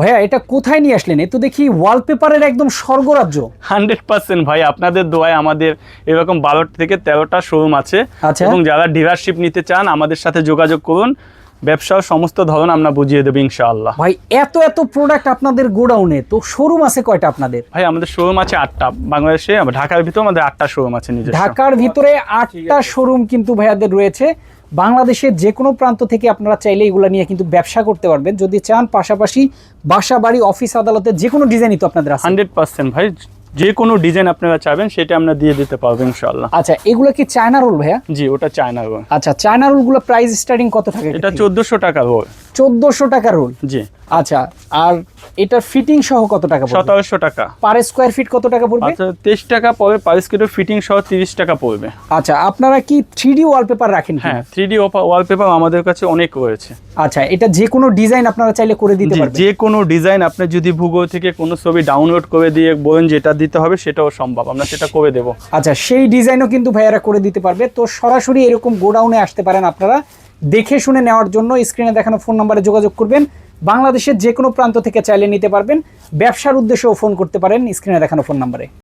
ভাইয়া এটা কোথায় নিয়ে আসলেন? এ তো দেখি ওয়ালপেপারের একদম স্বর্গরাজ্য। হান্ড্রেড পার্সেন্ট ভাই আপনাদের দোয়ায় আমাদের এরকম বারোটা থেকে তেরোটা শোরুম আছে। আচ্ছা। এবং যারা ডিলারশিপ নিতে চান আমাদের সাথে যোগাযোগ করুন। ব্যবসার সমস্ত ধরন আমরা বুঝিয়ে দেবো ইনশাআল্লাহ। ভাই এত এত প্রোডাক্ট আপনাদের গোডাউনে তো শোরুম আছে কয়টা আপনাদের? ভাই আমাদের শোরুম আছে আটটা। বাংলাদেশে ঢাকার ভিতরে আমাদের আটটা শোরুম আছে নিজস্ব। ঢাকার ভিতরে আটটা শোরুম কিন্তু ভাইয়াদের রয়েছে। বাংলাদেশের যে কোনো প্রান্ত থেকে আপনারা চাইলে এগুলো নিয়ে কিন্তু ব্যবসা করতে পারবেন। যদি চান পাশাপাশি বাসা বাড়ি অফিস আদালতের যে কোনো ডিজাইনই তো আপনাদের আছে। হান্ড্রেড পার্সেন্ট ভাই যে কোনো ডিজাইন আপনারা চাবেন সেটা আমরা দিয়ে দিতে পারব ইনশাআল্লাহ। আচ্ছা এগুলো কি চায়না রোল ভাইয়া? জি ওটা চায়না রোল আচ্ছা চায়না রোলগুলো প্রাইস স্টার্টিং কত থাকে? এটা চোদ্দোশো টাকা রোল চোদ্দশো টাকা রোল জি। আচ্ছা আর এটার ফিটিং সহ কত টাকা সতেরোশো টাকা। পার স্কোয়ার ফিট কত টাকা পড়বে? আচ্ছা তেইশ টাকা পড়বে পার স্কুলের ফিটিং সহ তিরিশ টাকা পড়বে। আচ্ছা আপনারা কি থ্রি ডি ওয়ালপেপার রাখেন হ্যাঁ থ্রি ডি ওয়ালপেপার আমাদের কাছে অনেক রয়েছে। আচ্ছা এটা যে কোনো ডিজাইন আপনারা চাইলে করে দিতে পারবেন। যে কোনো ডিজাইন আপনি যদি ভূগোল থেকে কোনো ছবি ডাউনলোড করে দিয়ে বলেন যেটা দিতে হবে সেটাও সম্ভব। আমরা সেটা করে দেবো। আচ্ছা সেই ডিজাইনও কিন্তু ভাইয়ারা করে দিতে পারবে। তো সরাসরি এরকম গোডাউনে আসতে পারেন আপনারা। দেখে শুনে নেওয়ার জন্য স্ক্রিনে দেখানো ফোন নাম্বারে যোগাযোগ করবেন। বাংলাদেশের যে কোনো প্রান্ত থেকে চাইলে নিতে পারবেন। ব্যবসার উদ্দেশ্যেও ফোন করতে পারেন স্ক্রিনে দেখানো ফোন নাম্বারে।